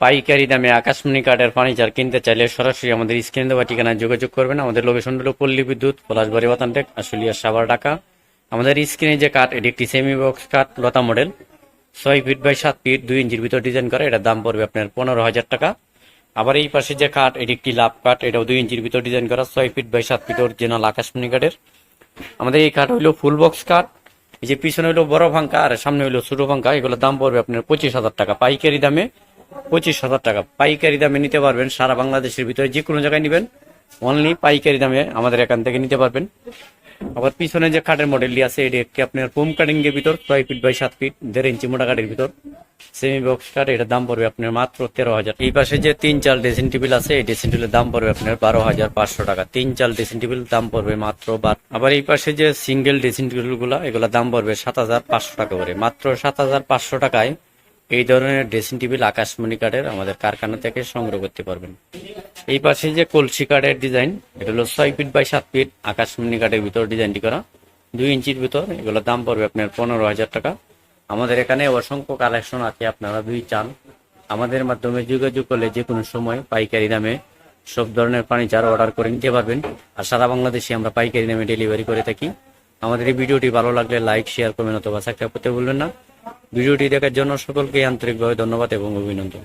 পাইকারি দামে আকাশমণি কাঠের ফার্নিচার কিনতে চাইলে সরাসরি আমাদের স্ক্রিন দেওয়া ঠিকানায় যোগাযোগ করবেন। আমাদের লোকেশন হলো পল্লী বিদ্যুৎ, পলাশবাড়ি, বাতানটেক, আশুলিয়া, সাভার, ঢাকা। আমাদের স্ক্রিনে যে কাঠ, এটি একটি সেমি বক্স কাঠ, লতা মডেল ছয় ফিট বাই সাত ফিট দুই ইঞ্চির ভিতর ডিজাইন করা। এটার দাম পড়বে আপনার পনেরো হাজার টাকা। আবার এই পাশে যে কাঠ, এটি একটি লাভ কাঠ। এটাও দুই ইঞ্চির ভিতর ডিজাইন করা। ছয় ফিট বাই সাত ফিট অরিজিনাল আকাশমণি কাঠের। আমাদের এই কাঠ হইল ফুল বক্স কাঠ। এই যে পিছনে হইল বড় ফাঙ্কা আর সামনে হইল ছোট ফাঙ্কা এগুলোর দাম পড়বে আপনার পঁচিশ হাজার টাকা। পাইকারি দামে পঁচিশ হাজার টাকা। পাইকারি দামে নিতে পারবেন সারা বাংলাদেশের ভিতরে। যে কোনো জায়গায় নেবেন। অনলি পাইকারি দামে আমাদের এখান থেকে নিতে পারবেন। আবার পিছনে যে কাঠের মডেলটি আছে, এটি একটি আপনার পোম কাটিং এর ভিতর, ছয় ফিট বাই সাত ফিট দেড় ইঞ্চি মোটা কাঠের ভিতর। সেমি বক্স কাঠ এটার দাম পড়বে আপনার মাত্র তেরো হাজার। এই পাশে যে তিন চাল ড্রেসিং টেবিল আছে, এই ড্রেসিং টেবিলের দাম পড়বে আপনার বারো হাজার পাঁচশো টাকা। তিন চাল ড্রেসিং টেবিল দাম পড়বে মাত্র বার আবার এই পাশে যে সিঙ্গেল ড্রেসিং টেবিলগুলা, এগুলোর দাম পড়বে সাত হাজার পাঁচশো টাকা করে। মাত্র সাত হাজার পাঁচশো টাকায় এই ধরনের ড্রেসিং টেবিল আকাশমণি কাঠের আমাদের কারখানা থেকে সংগ্রহ করতে পারবেন। এই পাশে যে কলসি কাঠের ডিজাইন এটা হলো ছয় ফিট বাই সাত ফিট আকাশমণি কাঠের ভিতর ডিজাইনটি করা। দুই ইঞ্চির ভিতর, এগুলোর দাম পড়বে আপনার পনেরো হাজার টাকা। আমাদের এখানে অসংখ্য কালেকশন আছে, আপনারা দুই চান। আমাদের মাধ্যমে যোগাযোগ করলে যে কোনো সময় পাইকারি দামে সব ধরনের ফার্নিচার অর্ডার করে নিতে পারবেন। আর সারা বাংলাদেশে আমরা পাইকারি দামে ডেলিভারি করে থাকি। আমাদের এই ভিডিওটি ভালো লাগলে লাইক শেয়ার করবেন অথবা সাবস্ক্রাইব করতে ভুলবেন না। ভিডিওটি দেখার জন্য সকলকে আন্তরিকভাবে ধন্যবাদ এবং অভিনন্দন।